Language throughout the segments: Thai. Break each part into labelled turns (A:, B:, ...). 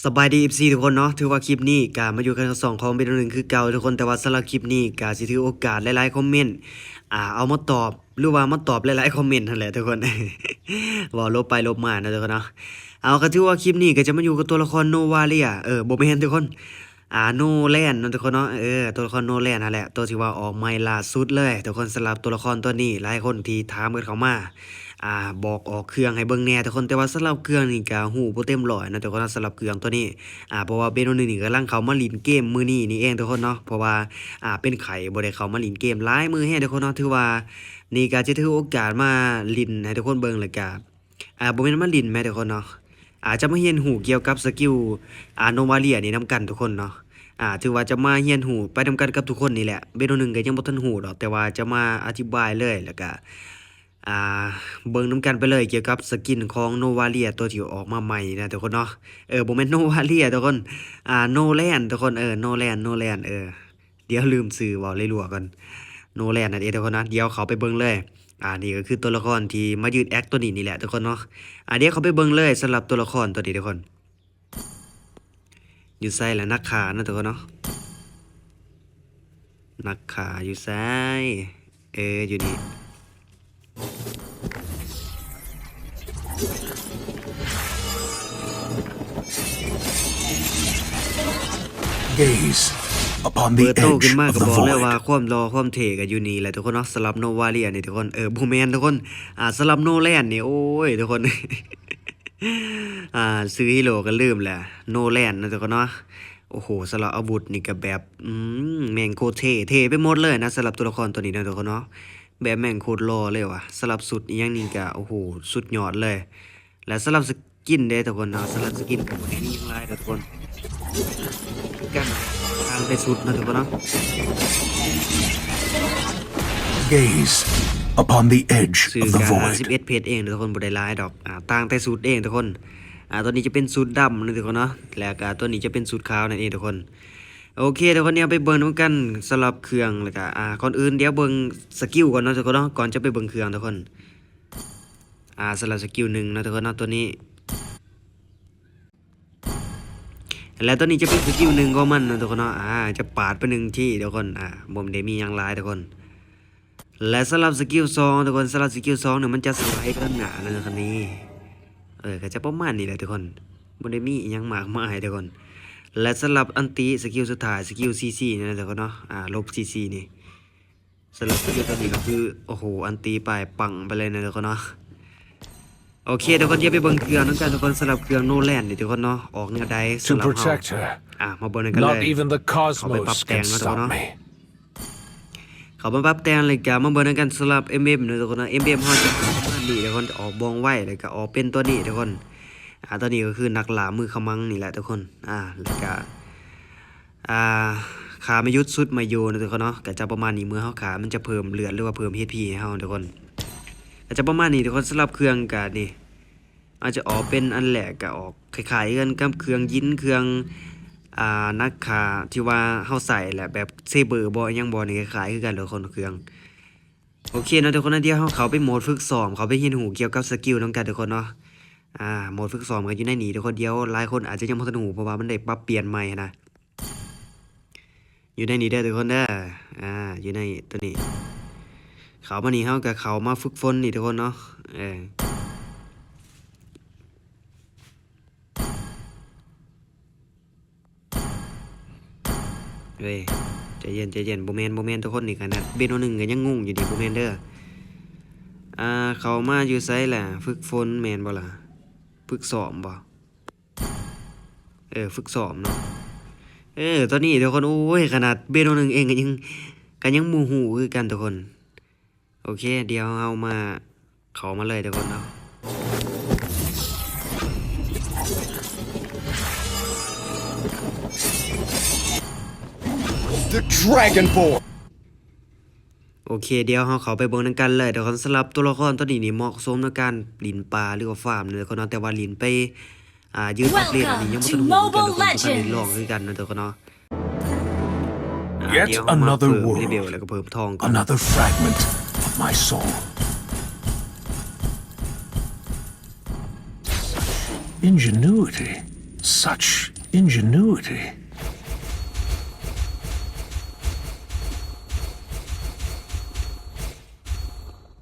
A: สบายดี FC ทุกคนเนาะถือว่าคลิปนี้การมาอยู่กันกับสองคอมเป็นหนึ่งคือเก่าทุกคนแต่ว่าสำหรับคลิปนี้กาสิถือโอกาสหลายๆคอมเมนต์อ่าเอามาตอบหรือว่ามาตอบหลายๆคอมเมนต์นั่นแหละทุกคนว่าลบไปลบมานะทุกคนเนาะเอาก็ถือว่าคลิปนี้ก็จะมาอยู่กับตัวละครโนวาเลียเออบ่แม่นทุกคนอ่าโนแลนนะทุกคนเนาะเออตัวละครโนแลนนั่นแหละตัวที่ว่าออกใหม่ล่าสุดเลย ทุกคนสำหรับตัวละครตัวนี้หลายคนที่ถามกันเข้ามา อ่าบอกออกเครื่องให้เบิ่งแน่ทุกคนแต่ว่าสำหรับเครื่องนี่ก็ฮู้บ่เต็มร้อยนะทุกคนสำหรับเครื่องตัวนี้อ่าเพราะว่าเบนโนนี่กำลังเข้ามาลินเกมมื้อนี้นี่เองทุกคนเนาะเพราะว่าอ่าเป็นไข่บ่ได้เข้ามาลินเกมหลายมื้อแฮะทุกคนเนาะถือว่านี่ก็จะถือโอกาสมาลินให้ทุกคนเบิ่งแล้วก็อ่าบ่แม่นมาลินแม่ทุกคนเนาะอาจจะมาเรียนรู้เกี่ยวกับสกิลอ่าโนวาเลียนี่นํกันทุกคนเนาะอ่าถือว่าจะมาเรียนหูไปทำกันกับทุกคนนี่แหละเบโนหนึ่งก็ยังบ่ทันหูดอกแต่ว่าจะมาอธิบายเลยแล้วก็ อ่าเบิ่งนํกันไปเลยเกี่ยวกับสกินของโนวาเลียตัวที่ออกมาใหม่นะทุกคนเนาะเออบ่แมนโนวาเลียทุกคนอ่าโนแลนทุกคนเออโนแลนโนแลนเออเดี๋ยวลืมชื่อว้าเลยลัวก่อนโนแลนนั่นเองทุกคนนะเดี๋ยวเขาไปเบิ่งเลยอ่านี่ก็คือตัวละครที่มายืนแอคตัวนี้นี่แหละทุกคนเนาะอ่าเดี๋ยวเขาไปเบิ่งเลยสำหรับตัวละครตัวนี้ทุกคน อยู่ไซและนักขานะทุกคนเนาะนักขาอยู่ซ้ายเอออยู่นี่
B: Gaze upon
A: เปิ
B: the
A: ดโตขึ้น
B: edge
A: มา
B: of
A: ก็
B: the
A: บอกเลยว่า
B: void.
A: ความรอความเทกันอยู่นี่แหละทุกคนเนาะสลับโนวาเลียนี่ทุกคนเออบูแมนทุกคนอ่าสลับโนแลนนี่โอ้ยทุกคน อ่าซื้อฮิโร่ก็ลืมแหละโนแลนนะทุกคนเนาะโอ้โหสลับอาวุธนี่ก็แบบอืมแม่งโคตรเท่เท่ไปหมดเลยนะสลับตัวละครตัวนี้นะทุกคนเนาะแบบแม่งโคตรรอเลยว่ะสลับสุดอีกอย่างนี้ก็โอ้โหสุดยอดเลย และสลับสกินเด้ทุกคนเนาะสลับสกินกับบ่ได้มีหลายเด้อทุกคน กันทางไปสุดนะทุกคนเนาะ
B: Gaze upon the edge
A: สื่อ
B: of the
A: การ
B: void.
A: 11เพจเองทุกคนบ่ได้หลายดอกอ่าต่างแต่สูตรเองทุกคนอ่าตัวนี้จะเป็นสูตรดำนะทุกคนเนาะแล้วก็ตัวนี้จะเป็นสูตรขาวนั่นเองทุกคนโอเคทุกคนเนี่ยไปเบิ่งนำกันสำหรับเครื่องแล้วก็อ่าก่อนอื่นเดี๋ยวเบิ่งสกิลก่อนเนาะทุกคนเนาะก่อนจะไปเบิ่งเครื่องทุกคนอ่าสำหรับสกิลหนึ่งนะทุกคนเนาะตัวนี้ แล้วตัวนี้จะเป็นสกิลหนึ่งของมันนะทุกคนเนาะอ่าจะปาดไปหนึ่งที่ทุกคนอ่าบ่ได้มียังลายทุกคน และสำหรับสกิลสองทุกคนสำหรับสกิลสองเนี่ยมันจะสไลด์กันหนานะครับนี่เออก็จะประมาณนี้แหละทุกคนบ่ได้มีอิหยังมากมายทุกคน และสำหรับอันติสกิลสุดท้ายสกิลซีซีนี่นะทุกคนเนาะอ่าลบซีซีนี่สำหรับสกิลตัวนี้ก็คือโอ้โหอันติไปปังไปเลยนะทุกคนเนาะ โอเคทุกคนอย่าไปเบิ่งเครื่องนั่นกันทุกคนสำหรับเครื่องโนแลนนี่ทุกคนเนาะออกแนวใด
B: To
A: สำหรับเฮา
B: protect her,
A: อะมาเบิ่งกันเลย
B: not even the cosmos
A: pap
B: can
A: teng na to,
B: stop
A: no?
B: me.
A: เขามาปรับแต่งเลยก็มาเบิ่งกันสำหรับ MM นะทุกคนนะ MM เฮาจะประมาณนี้ทุกคนจะออกบองไว้แล้วก็ออกเป็นตัวนี้ทุกคนอ่าตัวนี้ก็คือนักล่ามือขมังนี่แหละทุกคนอ่าแล้วก็อ่าขาไม่ยุดสุดมาโยนะทุกคนเนาะก็จะประมาณนี้เมื่อเฮาขามันจะเพิ่มเลือดหรือว่าเพิ่ม HP ให้เฮาทุกคน ก็จะประมาณนี้ทุกคนสำหรับเครื่องก็นี่อาจจะออกเป็นอันแรกก็ออกคล้ายๆกันกับเครื่องยินเครื่องอ่านักขาที่ว่าเฮาใส่แหละแบบเซเบอร์บ่อิหยังบ่นี่คล้ายๆคือกันเลยคนเครื่องโอเคเนาะทุกคนนะเดี๋ยวเฮาเขาไปโหมดฝึกซ้อมเขาไปเรียนรู้เกี่ยวกับสกิลนำกันทุกคนเนาะอ่าโหมดฝึกซ้อมกันอยู่ในนี้ทุกคนเดียวหลายคนอาจจะยังบ่ทันรู้เพราะว่ามันได้ปรับเปลี่ยนใหม่นะอยู่ในนี้เด้ทุกคนเด้ออ่าอยู่ในตัวนี้ เขามานี่เฮาก็เขามาฝึกฝนนี่ทุกคนเนาะเออเว้ยใจเย็นใจเย็นโบแมนโบแมนทุกคนนี่ขนาดเบนโนหนึ่งก็ยังงงอยู่ดีโบแมนเด้ออ่าเขามาอยู่ไซแหละฝึกฝนแมนบ่ล่ะฝึกสอบบ่เออฝึกสอบเนาะเออตอนนี้ทุกคนโอ้ยขนาดเบนโนหนึ่งเองก็ยังก็ยังมูหูคือกันทุกคน โอเค เดี๋ยวเอามาเขามาเลยทุกคนเนาะ
B: The Dragonborn!
A: โอเค เดี๋ยวเราเขาไปเบิ่งนำกันเลยเดี๋ยวคนสลับตัวละครตัวนี้นี่เหมาะสมในการลินปลาหรือว่าฟาร์มเลยคนเนาะแต่ว่าลินไปอ่ายืดอัพเดตอันนี้ยังบ่ทันหูเหมือนกันทุกคนบ่ทันได้ลองคือกันนะทุกคนเนาะอ่า
B: Yet
A: เดี๋ยวเรามา
B: another
A: เพิ่ม
B: world
A: เลเวลแล้วก็เพิ่มทองก่อน
B: Another fragment my soul. Ingenuity. Such ingenuity.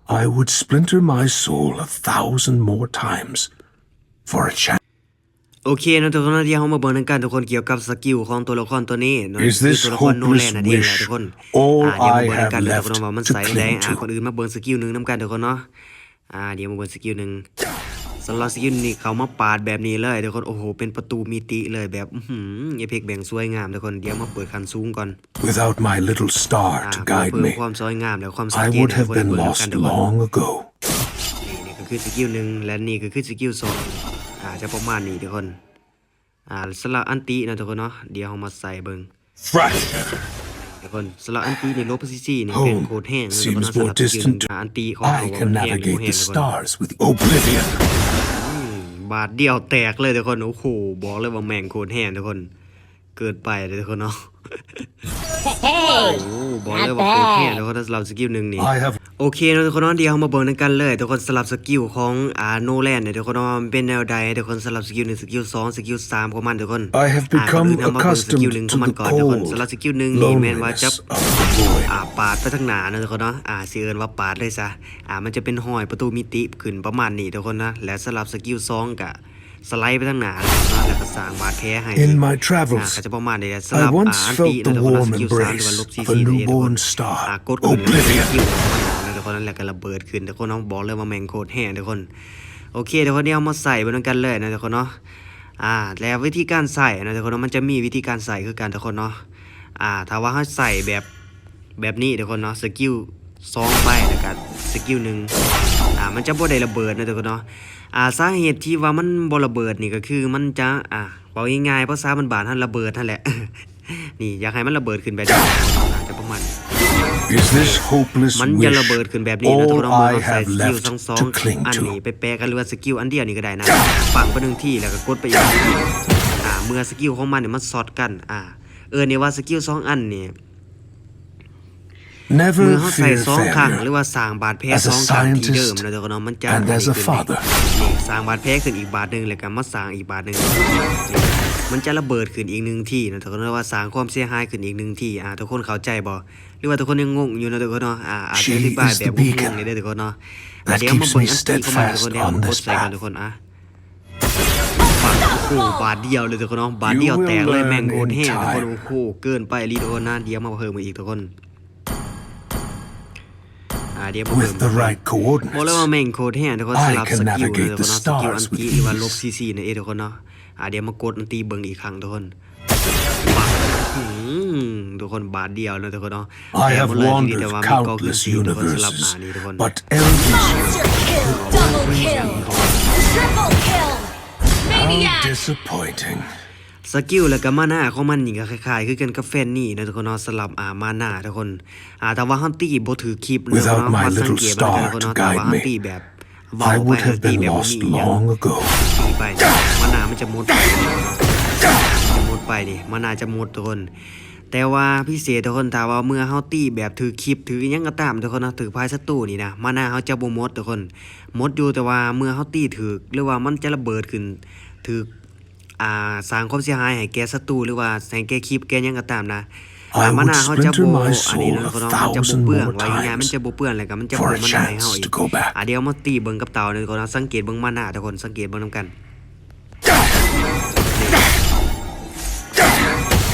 B: I would splinter my soul a thousand more times for a chance.
A: โอเคนะทุกคนนะที่เรามาเบิ่งกันทุกคนเกี่ยวกับสกิลของตัวละครตัวนี้เนาะ
B: Is this
A: คือตัวละครโนแลน
B: hopeless
A: นั่นเองแหละ
B: wish
A: ทุกคน
B: all
A: อ่าเดี๋ยวมา
B: I
A: เบิ่งกัน
B: have
A: ทุกคน
B: left
A: ว่ามัน
B: to
A: ใส่
B: cling
A: ได้อ่า
B: to?
A: คนอื่นมาเบิ่งสกิลหนึงนํกันทุกคนเนาะอ่าเดี๋ยวมาเบิ่งสกิลหนึงสำหรับสกิลนี้เขามาปาดแบบนี้เลยทุกคนโอ้โหเป็นประตูมิติเลยแบบอื้อหือเอพิกแบ่งสวยงามทุกคนเดี๋ยวมาเปิดคันสูงก่อน
B: Without my little star
A: อ่า
B: to
A: เพื่อ
B: guide
A: เพิ่ม
B: me,
A: ความสวยงามและความสัง
B: I
A: เกต
B: would
A: ให้ทุก
B: have
A: คนได้
B: been
A: เบิ่ง
B: lost
A: กันทุกคน
B: long ago.
A: นี่นี่ก็คือสกิลหนึ่งและนี่ก็คือสกิลสอง อ่าจะประมาณนี้ทุกคน อ่าสำหรับอันตินะทุกคนเนาะเดี๋ยวเรามาใส่เบิ่ง
B: Fresh.
A: ทุกคนสำหรับอันติในลบซีซีนี่เป็น
B: Home
A: โคตรแห้งนะทุกคน
B: seems
A: เนาะสำห
B: more
A: รับสกิลหนึ่ง
B: distant.
A: อ่าอันติของเขา
B: I
A: ว่า
B: can
A: มันแห้งอยู่
B: navigate
A: แห้ง
B: the
A: ทุกคน
B: stars with oblivion.
A: บาทเดียวแตกเลยทุกคนโอ้โหบอกเลยว่าแม่งโคตรแห้งทุกคน เกิดไปเลยทุกคนเนาะ
C: Hey!
A: โอ้บอกเลยว่าโคตรแห้งทุกคนสำหรับสกิลหนึ่งนี่
B: I have
A: โอเคนะทุกคนเนาะเดี๋ยวเรามาเบิ่งกันเลยทุกคนสลับสกิลของอ่าโนแลนเนี่ยทุกคนเนาะมันเป็นแนวใดทุกคนสลับสกิลหนึ่งสกิลสองสกิลสามของมันทุกคน
B: I have
A: อ่าก่อน
B: become
A: อื่นเรามาเบิ่งสกิลหนึ่ง
B: accustomed
A: ของ
B: to
A: มัน
B: the
A: ก่อนทุกคน
B: cold
A: สลับสกิลหนึ่งนี่แม่นว่าจะ
B: loneliness of the void.
A: อ่าปาดไปทางหน้านะทุกคนเนาะอ่าสิเอิ้นว่าปาดเลยซะอ่ามันจะเป็นห้อยประตูมิติขึ้นประมาณนี้ทุกคนนะและสลับสกิลสองกะ สไลด์ไปทางหน้านะแล้วก็สร้างบาดแผลให้
B: In my
A: อ่า
B: travels,
A: ก็จะประมาณนี้แหละสำห
B: I
A: รับอ่า
B: once
A: อันตี
B: felt
A: นะ
B: the
A: ทุกคนนะ
B: warm
A: สกิลสามหรือว่าลบ
B: embrace
A: ซี
B: of
A: ซี
B: a
A: นี่ทุกคน
B: newborn star.
A: อ่ากดขึ้นเลยส
B: Oblivion.
A: กิลของมันนะทุกคนนั่นแหละก็ระเบิดขึ้นทุกคนน้องบอกเลยว่าแมงโคตรแห้งทุกคนโอเคทุกคนเดี๋ยวเอามาใส่บนกันเลยนะทุกคนเนาะอ่าแล้ววิธีการใส่นะทุกคนเนาะมันจะมีวิธีการใส่คือการทุกคนเนาะอ่าถ้าว่าเขาใส่แบบแบบนี้ทุกคนเนาะสกิลสองใบแล้วก็สกิลหนึ่งอ่ามันจะบ่ได้ระเบิดนะทุกคนเนาะ อ่าสาเหตุที่ว่ามันบ่ระเบิดนี่ก็คือมันจะอ่าบอกง่ายๆภาษาบานๆท่านระเบิดนั่นแหละ นี่อยากให้มันระเบิดขึ้นแบบนี้อาจจะประมาณนี้
B: Is this hopeless
A: มันจะระเบิด
B: wish
A: ขึ้นแบบนี้นะทุกคน
B: all
A: เอามือ
B: I
A: มาใส่
B: have
A: สกิล
B: left
A: ทั้งสอง
B: to cling
A: อัน
B: to?
A: นี้ไปแปลกันหรือว่าสกิลอันเดียวนี่ก็ได้นะฝังไปหนึ่งที่แล้วก็กดไปอีกหนึ่งที่อ่าเมื่อสกิลของมันเนี่ยมันสอดกันอ่าเออเนี่ยว่าสกิลสองอันเนี่ย เมื่
B: Never
A: อเขาใส่
B: fear
A: สองครั้งห
B: failure.
A: รือว่าสร้างบาดแผล
B: As
A: ส
B: a
A: องครั้งที่เดิม
B: scientist
A: นะทุกคนเนาะมันจะ
B: and as a
A: ขึ้นนี่
B: father.
A: นี่สร้างบาดแผลขึ้นอีกบาดหนึ่งแล้วก็มาสร้างอีกบาดหนึ่งนี่มันจะระเบิดขึ้นอีกหนึ่งที่นะทุกคนเนาะว่าสร้างความเสียหายขึ้นอีกหนึ่งที่อ่าทุกคนเข้าใจบ่หรือว่าทุกคนยังงงอยู่นะทุกคนเนาะอ่าอาจจะอ
B: She
A: ธิบาย
B: is
A: แบบ
B: the
A: งง
B: beacon
A: ๆเลยเด้อทุกคนเนาะ
B: that
A: อะเดี๋ยวมา
B: keeps
A: เบิ่ง
B: me
A: อันตีเข้ามาทุกคน
B: steadfast
A: เดี๋ยวมาก
B: on
A: ด
B: this
A: ใส่กัน
B: path.
A: ทุกคนอะปังโอ้โหบาทเดียวเลยทุกคนเนาะบาทเดียว
B: You will
A: แตกเลยแม่ง
B: learn
A: โคตร
B: in
A: แห้งทุกคน
B: time.
A: โอ้โหเกินไปรีโดนะเดี๋ยวมาเพิ่มมาอีกทุกคนอ่า เดี๋ยวมาเพิ่ม
B: With the right
A: บอกเลยว่า
B: coordinates,
A: แม่งโคตรแห้งทุกคน
B: I
A: สลับ
B: can
A: สกิลเลย
B: navigate
A: ทุกคน
B: the
A: เนาะสกิลอัน
B: stars with
A: ตีหรือว่าลบ
B: ease.
A: ซีซีเนี่ยเองทุกคนเนาะอ่าเดี๋ยวมากดอันตีเบิ่งอีกครั้งทุกคนปังอืมทุกคนบาทเดียวนะทุกคนเนาะ
B: I have
A: แต่หมดเลยที
B: wandered
A: แต่ว่ามีกองขึ้น
B: countless
A: สีทุกคนสลับอ่า
B: universes,
A: นี่ทุกคน
B: but erudition,
C: Double kill! Triple kill!
B: how
C: Maniac!
B: disappointing.
A: สกิลแล้วก็มาหน้าของมันนี่ก็คล้ายๆ คือกันกับแฟนนี่นะทุกคนเนาะสลับอ่ามาหน้าทุกคนอ่าแต่ว่าฮันตี้บ่ถือคลิปนะทุกคน
B: Without
A: เนาะ
B: my
A: มาสัง
B: little
A: เกตมันทุกคน
B: star
A: เนาะ
B: to
A: แต่ว่า
B: guide
A: ฮัน
B: me,
A: ตี้แบบเว้า
B: I
A: ไป
B: would
A: ฮัน
B: have
A: ตี้
B: been
A: แบบบ่
B: lost
A: มีหยัง
B: long ago.
A: ตีไปมาหน้ามันจะหมดไปจะหมดไปนี่มาหน้าจะหมดทุกคนแต่ว่าพิเศษทุกคนถ้าว่าเมื่อเฮาตีแบบถือคลิปถืออิหยังก็ตามทุกคนเนาะถือพายศัตรูนี่นะมาหน้าเฮาจะบ่หมดทุกคนหมดอยู่แต่ว่าเมื่อเฮาตีถือหรือว่ามันจะระเบิดขึ้นถือ อ่าสร้างความเสียหายให้แก่ศัตรูหรือว่าให้แก่คลิปแก่หยังก็ตามนะ
B: I
A: อ่ามาหน้า
B: would
A: เขาจะ
B: splinter
A: บ่
B: my
A: อันนี้
B: soul
A: นะ
B: a
A: เขาเนาะมันจะบ่
B: thousand
A: เปื้อน
B: more
A: ไว้ง่ายๆมัน
B: times
A: จะบ่เปื้อนแล้วก็มันจะ
B: for
A: เพิ่
B: a
A: มมาหน้าให้
B: chance
A: เฮาอีก
B: to go back.
A: อ่าเดี๋ยวมาตีเบิ่งกับเต่าเลยก่อนนะสังเกตเบิ่งมาหน้าทุกคนสังเกตเบิ่งนํกัน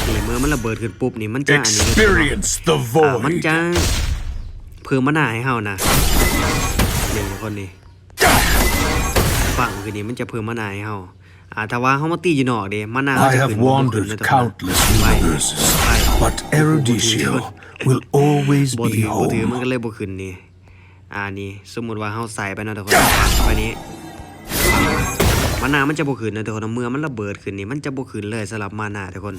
A: นี่เมื่อมันระเบิดขึ้นปุ๊บนี่มันจะอันนี้เลย
B: Experience the
A: อ่ามัน
B: void.
A: จะเพิ่มมาหน้าให้เฮานะนี่ทุกคนนี่ ฝั่งคือนี่มันจะเพิ่มมาหน้าให้เฮา อ่าถ้าว่าเฮามาตีอยู่นอกเด้มาหน้าเฮา
B: I
A: จะ
B: have
A: ขึ้นบ่ขึ้น
B: wandered
A: นะทุกคน
B: countless
A: ไป
B: universes,
A: ไป
B: but erudition will always
A: บ่
B: be
A: ถือบ่ถือ
B: home.
A: มันก็เลยบ่ขึ้นนี่อ่านี่สมมุติว่าเฮาใส่ไปนะทุกคนปักไปนี้ปักมามานามันจะบ่ขึ้นนะทุกคนเมื่อมันระเบิดขึ้นนี่มันจะบ่ขึ้นเลยสำหรับมานาทุกคน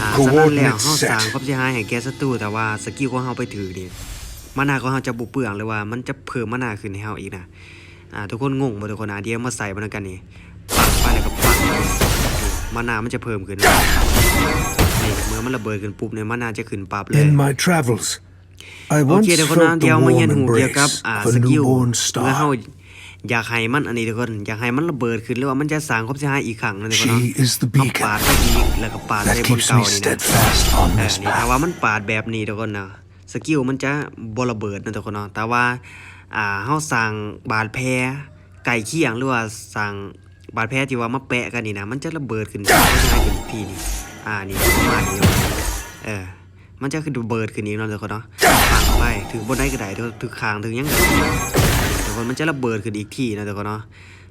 A: อ่าฉะนั้นแล้วเฮาสร้างความเสียหายให้แก่ศัตรูแต่ว่าสกิลของเฮาไปถือนี่มานาของเฮาจะบ่เปลืองเลยว่ามันจะเพิ่มมานาขึ้นให้เฮาอีกนะอ่าทุกคนงงบ่ทุกคนอะเดี๋ยวมาใส่มันกันนี่ มานามันจะเพิ่มขึ้นนะนี่เมื่อมันระเบิดขึ้นปุ๊บเนี่ยมานาจะขึ้นปั๊บเลย
B: In my travels, I
A: โอ
B: once
A: เคเดี๋ยวคนนั้น
B: felt
A: เดี๋
B: the
A: ยวมาเรียน
B: warm
A: หูเกี่ยวกับ
B: embrace
A: อ่า
B: of
A: ส
B: a
A: กิล
B: newborn
A: เมื่อเฮา
B: star.
A: อยากให้มันอันนี้ทุกคนอยากให้มันระเบิดขึ้นหรือว่ามันจะสร้างความเสียหายอีกครั้งนะทุกคนเนาะ
B: She is the
A: ต้องปาด
B: beacon
A: ไปอีกแล้วก็ปาดใส่
B: that
A: บน
B: keeps
A: เก่า
B: me
A: นี่นะ
B: steadfast on
A: เออ
B: this
A: นี่ถ้า
B: path.
A: ว่ามันปาดแบบนี้ทุกคนนะสกิลมันจะบ่ระเบิดนะทุกคนเนาะแต่ว่าอ่าเฮาสร้างบาดแผลไก่เคียงหรือว่าสร้าง บาดแผลที่ว่ามาแปะกันนี่นะมันจะระเบิดขึ้นมันจะให้ขึ้นอีกทีนี่อ่านี่ประมาณนี้เออมันจะคือระเบิดขึ้นอีกเนาะทุกคนเนาะปังไปถึงบนได้ก็ได้ถึงคางถึงหยังก็ได้ทุกคนมันจะระเบิดขึ้นอีกทีนะทุกคนเนาะ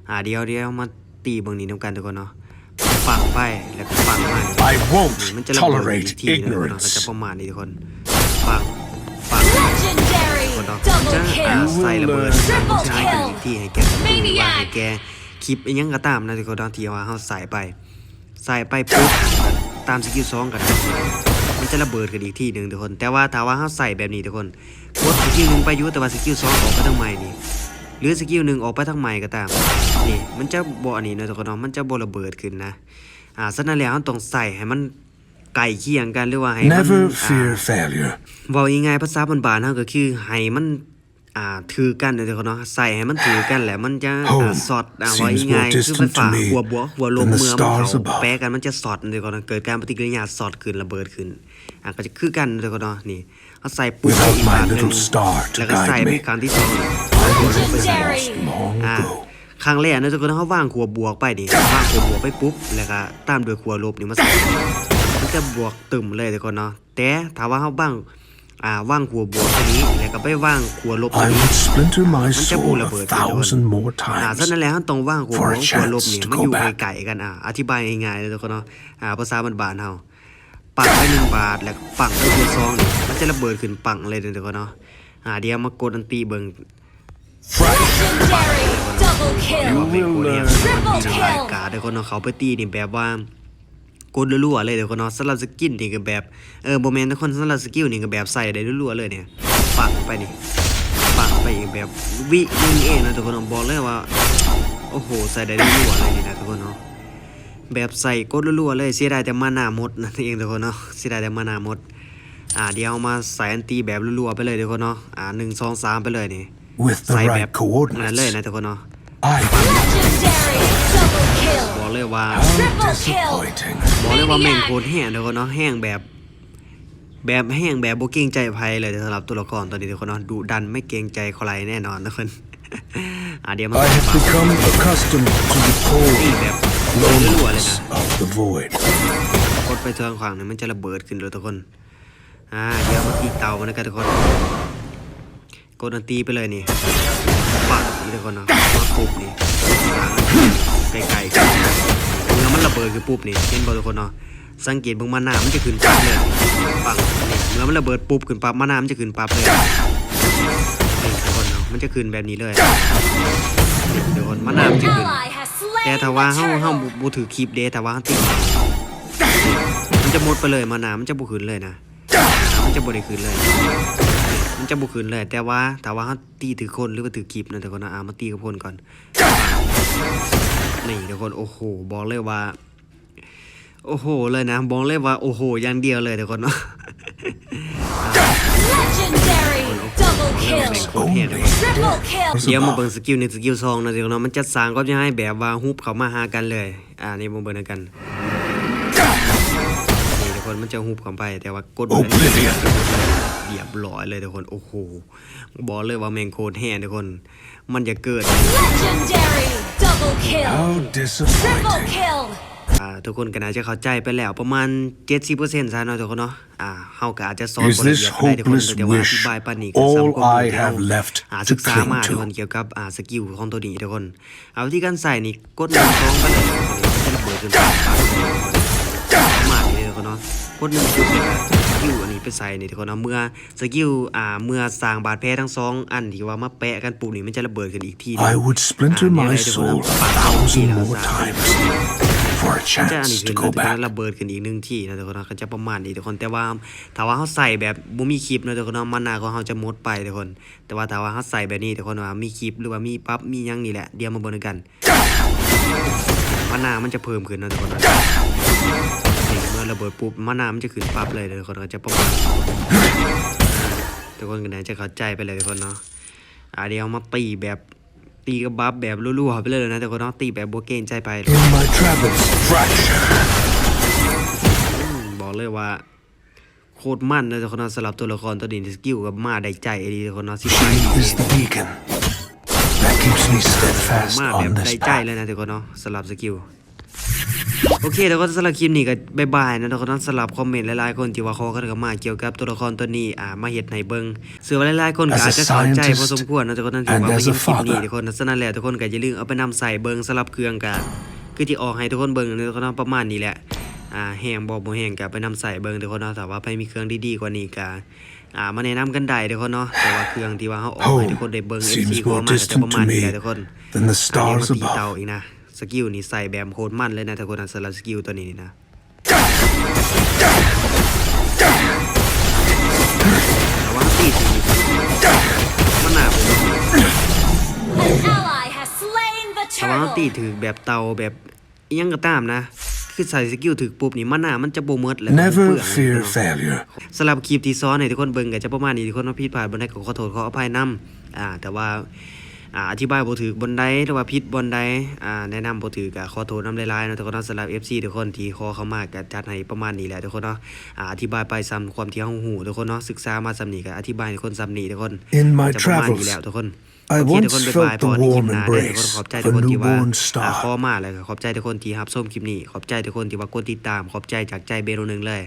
A: อ่าเดี๋ยวเดี๋ยวมาตีเบิ่งนี้นํกันทุกคนเนาะปังไปแล้วก็ปังมานี่
B: I won't
A: มันจะระเบิดอี
B: tolerate
A: กทีนะทุกคนเนาะก็จะ
B: ignorance.
A: ประมาณนี้ทุกคนปังปัง
C: Legendary.
A: คนเนาะ
C: Double
A: จะอ่า
C: kill.
A: ใส่ระเบิด
C: Triple
A: ใช้กันอีกทีให้แกสตูหรือว่าให้แก คลิปอิหยังก็ตามนะทุกคนเนาะที่ว่าเฮาใส่ไป ใส่ไปปุ๊บตามสกิล2กันมันจะระเบิดกันอีกทีหนึงทุกคน แต่ว่าถ้าว่าเฮาใส่แบบนี้ทุกคนกดสกิลหนึงไปอยู่แต่ว่าสกิล2ออกไปทางใหม่นี่หรือสกิลหนึ่งออกไปทางใหม่ก็ตามนี่มันจะบ่อันนี้นะทุกคนเนาะมันจะบ่ระเบิดขึ้นนะอ่าฉะนั้นแล้วเราต้องใส่ให้มันไก่เคียงกันหรือว่าให้มัน
B: Never
A: อ่า
B: fear failure.
A: เว้าง่ายๆภาษาบ้านๆเฮาก็คือให้มัน อ่าถือกันเด้อเนาะใส่ให้มันถือกันแหละมันจะอ่า
B: Home
A: สอดอ่าเว้า
B: seems
A: ง่าย
B: more
A: ๆคือไฟ
B: distant to
A: ฟ้า
B: me
A: หัวบวกหัวลบ
B: than the
A: เมื่อมัน
B: stars
A: เขา
B: above
A: แปะกันมันจะสอดเด้อเนาะเกิดการปฏิกิริยาสอดขึ้นระเบิดขึ้นอะก็จะคือกันเด้อเนาะนี่เอาใส่ปุ๊บ
B: Without
A: อีก
B: my
A: บาทหนึง
B: little star to
A: แล้วก็ใส่
B: guide
A: ไป
B: me.
A: ครั้งที่สอง
C: Legendary.
B: Long
A: อ่า
B: ago.
A: ครั้งแรกนะทุกคนเขาว่างขัวบวกไปนี่ว่างขัวบวกไปปุ๊บแล้วก็ตามด้วยขัวลบนี่มาใส่มันจะบวกตึมเลยทุกคนเนาะแต่ถ้าว่าเขาบ้าง อ่าว่างขัวบวกตัวนี้แล้วก็ไปว่างขัวลบตัว
B: I
A: นี้
B: would splinter my
A: มันจะบู
B: soul
A: ระ
B: a
A: เบิดไปทุกคน
B: thousand more
A: อ่า
B: times.
A: ฉะนั้นแล้วเราต้องว่างขัวบว
B: For
A: ก
B: a
A: ขัวลบ
B: chance
A: นี่
B: to
A: มัน
B: go
A: อยู่
B: back
A: ไกลๆกันอ่าอธิบายง่ายๆเลยทุกคนเนาะอ่าภาษาบ้านๆเฮาปังไปหนึ่งบาทแล้วปังไปขัวซองนี่มันจะระเบิดขึ้นปังเลยทุกคนเนาะอ่าเดี๋ยวมากดอันตีเบิ่ง
C: Legendary. Double
A: ว่า
C: kill.
A: เป็นคนเนี่ย
C: Triple
A: ตี
C: kill
A: รายการเดี๋ยวคนเนาะเขาไปตีนี่แบบว่า กดรัวๆเลยเดี๋ยวคนเนาะสำหรับสกินนี่ก็แบบเออโมเมนต์ทุกคนสำหรับสกิลนี่ก็แบบใส่ได้รัวๆเลยเนี่ยปังไปนี่ปังไปอีกแบบวินึงเองนะทุกคนเนาะบอกเลยว่าโอ้โหใส่ได้รัวๆเลยนี่นะทุกคนเนาะแบบใส่กดรัวๆเลยเสียดายแต่มานาหมดนั่นเองทุกคนเนาะเสียดายแต่มานาหมดอ่าเดี๋ยวเอามาใส่อันตีแบบรัวๆไปเลยทุกคนเนาะอ่าหนึ่งสองสามไปเลยนี่
B: With the
A: ใส่แบบ
B: right
A: นั้นเลยนะ
B: coordinates.
A: ทุกคนเนาะ บอกเลยว่า
C: Triple kill.
B: disappointing.
A: บอกเลยว่าแม่งโคตรแห้งเดี๋ยวคนเนาะแห้งแบบ แบบแห้งแบบโบเกรงใจภัยเลยสำหรับตัวละครตัวนี้ทุกคนเนาะดุดันไม่เกรงใจใครแน่นอนทุกคนอะเดี๋ยวมา
B: I have become accustomed to the
A: ตี
B: cold
A: แบบรัวๆเลยนะ
B: loneliness of the void.
A: กดไปเทิงขวางเนี่ยมันจะระเบิดขึ้นเลยทุกคนอ่าเดี๋ยวมาตีเตามันนะครับทุกคนกดอันตีไปเลยนี่ปักนี่ทุกคนเนาะมาปุ๊บนี่ ไกลๆกันเมื่อมันระเบิดคือปุ๊บนี่เห็นบอทุกคนเนาะสังเกตเบางมาน้ำมันจะขึ้นปั๊บเลยปังนี่เมื่อมันระเบิดปุ๊บขึ้นปั๊บมาน้ำมันจะขึ้นปั๊บเลยนี่ทุกคนเนาะมันจะขึ้นแบบนี้เลยนี่ทุกคนมาน้ำมันจะขึ้นแต่ถ้าว่าเฮาเฮาบ่บ่ถือคลิปเด้แต่ว่าติดมันจะหมดไปเลยมาน้ามันจะบ่ขึ้นเลยนะมันจะบ่ได้ขึ้นเลยมันจะบ่ขึ้นเลย แต่ว่าถ้าว่าตีถือคนหรือว่าถือคลิปนะทุกคนนะอามาตีกับคนก่อน คนโอ้โหบอกเลยว่า โอ้โหเลยนะบอกเลยว่าโอ้โหอย่างเดียวเลยทุกคนเนาะ
C: Legendary. Double
A: แม่ง
C: kill.
A: โคตรเท่ทุกคน
C: Triple kill.
A: เดี๋ยวมาเบิ่งสกิลในสกิลซองนะเดี๋ยวเนาะมันจะสร้างก็จะให้แบบว่าฮุบเขามาหากันเลย อ่านี่มาเบิ่งกันนี่ทุกคนมันจะฮุบเข้าไปแต่ว่ากด
B: Oblivion
A: เรียบร้อยเลยทุกคนโอ้โหบอกเลยว่าแมงโคตรแห่ทุกคน มันจะเกิด
C: Legendary. Double kill.
B: How
C: Triple
B: disappointing.
C: kill.
A: อ่าทุกคนก็น่าจะเข้าใจไปแล้วประมาณ 70%ซะเนาะทุกคนเนาะอ่าเฮาก็อาจจะสอน
B: Is
A: บ่ละ
B: this
A: เอียดไปได้ทุกคน
B: hopeless
A: แต่ว่าอ
B: wish
A: ธิบายปานนี้ก็
B: all
A: ซ้ำความรู้
B: I
A: ที่เรา
B: have left
A: อ่า
B: to
A: ศึกษา
B: cling
A: มา
B: to?
A: ทุกคนเกี่ยวกับอ่าสกิลของตัวนี้ทุกคน เอาวิธีการใส่นี่กดหนึ่งสองไปเลยมันจะระเบิดจนปากปากประมาณนี้เลยทุกคนเนาะกดหนึ่งปุ๊บแล้ว ก็สกิลอันนี้ไปใส่นี่ทุกคนเนาะเมื่อสกิลอ่าเมื่อสร้างบาดแผลทั้งสองอันที่ว่ามาแปะกันปุ๊บนี่มันจะระเบิดขึ้นอีกทีหนึ่ง
B: I would splinter
A: Ah,
B: my
A: yeah, they
B: soul
A: wanna-
B: a thousand more times for a
A: จะอัน
B: chance
A: นี้คื
B: to
A: อ
B: go
A: จะ
B: back.
A: ระเบิดขึ้นอีกหนึ่งที่นะทุกคนนะก็จะประมาณนี้ทุกคนแต่ว่าถ้าว่าเขาใส่แบบบ่มีคลิปนะทุกคนนะมันนาของเขาจะหมดไปทุกคน แต่ว่าถ้าว่าเขาใส่แบบนี้ทุกคนว่ามีคลิปหรือว่ามีปั๊บมีหยังนี่แหละเดี๋ยวมาเบิ่งกันมันนามันจะเพิ่มขึ้นนะทุกคนนะ นี่เมื่อระเบิดปุ๊บมันนามันจะขึ้นปั๊บเลยทุกคนก็จะประมาณนี้ทุกคนก็น่าจะเข้าใจไปเลยทุกคนเนาะอ่าเดี๋ยวมาตีแบบตีกับบัฟแบบรัวๆไปเลยนะทุกคนเนาะตีแบบบ่เกรงใจไป
B: In my travels, fracture.
A: บอกเลยว่าโคตรมันเลยทุกคนเนาะสำหรับตัวละครตัวนี้สกิลกับมาได้ใจไอ้ดีทุกคนเนาะสิไป
B: He is the beacon that keeps me steadfast
A: มาแบบ
B: on
A: ได้
B: this
A: ใจ
B: path.
A: เลยนะทุกคนเนาะสำหรับสกิล โอเคแล้วก็สำหรับคลิปนี้ก็บายบายนะทุกคนเนาะสำหรับคอมเมนต์หลายๆคนที่ว่าขอกันเข้ามาเกี่ยวกับตัวละครตัวนี้อ่ามาเฮ็ดให้เบิ่งเสื่อว่าหลายๆคนก็
B: As a
A: อาจจะเข้าใจ
B: scientist
A: พอสมควรนะทุกคนนั่นถือ
B: and
A: ว่ามา
B: as
A: เห็
B: a
A: นคลิปนี้
B: father
A: ทุกคนนะฉะนั้นแหละทุกคนก็อย่าลืมเอาไปนำใส่เบิ่งสำหรับเครื่องกันคือที่ออกให้ทุกคนเบิ่งนะทุกคนเนาะประมาณนี้แหละอ่าแห้งบ่บ่แห้งก็ไปนำใส่เบิ่งทุกคนเนาะแต่ว่าไปมีเครื่องที่ดีกว่านี้ก็อ่ามาแนะนำกันได้ทุกคนเนาะแต่ว่าเครื่องที่ว่าเฮาออกให้ทุกคนได้เบิ่ง
B: Home
A: เอ
B: seems
A: ซีก็
B: more
A: มาก็จะ
B: distant
A: ประมาณ
B: to
A: นี้
B: me
A: แหละทุกคน
B: than the
A: อันนี้
B: stars
A: มาตี
B: above.
A: เตาอีกนะ สกิลนี่ใส่แบบโคตรมันเลยนะทุกคนนะสำหรับสกิลตัวนี้นี่นะแต่ว่าตีถึงมันหนาผม
C: An ally has slain the
A: แต่ว่าตี
C: turtle.
A: ถือแบบเตาแบบอิหยังก็ตามนะคือใส่สกิลถึกปุ๊บนี่มันหนามันจะบ่หมดแล้วก็บ่
B: Never
A: เปลืองนะ
B: fear
A: ทุกคนเนาะ
B: failure.
A: สำหรับคลิปที่ซ้อนให้ทุกคนเบิ่งก็จะประมาณนี้ทุกคนว่าผิดพลาดบนใดก็ขอโทษขออภัยนํอ่าแต่ว่า อ่าอธิบายบ่ถูกบนใดหรือว่าผิดบนใดอ่าแนะนำบ่ถูกก็ขอโทษนำหลายๆนะทุกคนเนาะสำหรับ FC ทุกคนที่ขอเข้ามาก็จัดให้ประมาณนี้แหละทุกคนเนาะอ่าอธิบายไปซ้ำความที่เฮาฮู้ทุกคนเนาะศึกษามาซ้ำนี้ก็อธิบายให้คนซ้ำนี้ทุกคน
B: In my
A: จะประมาณนี้
B: travels,
A: แล้วทุกคน
B: I
A: โอเค
B: once
A: ทุกคนบ๊าย
B: felt
A: บาย
B: the
A: พอในคลิป
B: warm
A: หน้าเด้อทุก
B: embrace
A: คนขอบใจ
B: of
A: ทุก
B: a
A: คนที่ว่า
B: newborn
A: อ่า
B: star.
A: ขอมาเลยก็ขอบใจทุกคนที่รับชมคลิปนี้ ขอบใจทุกคนที่ว่ากดติดตาม ขอบใจจากใจเบโรหนึงเลย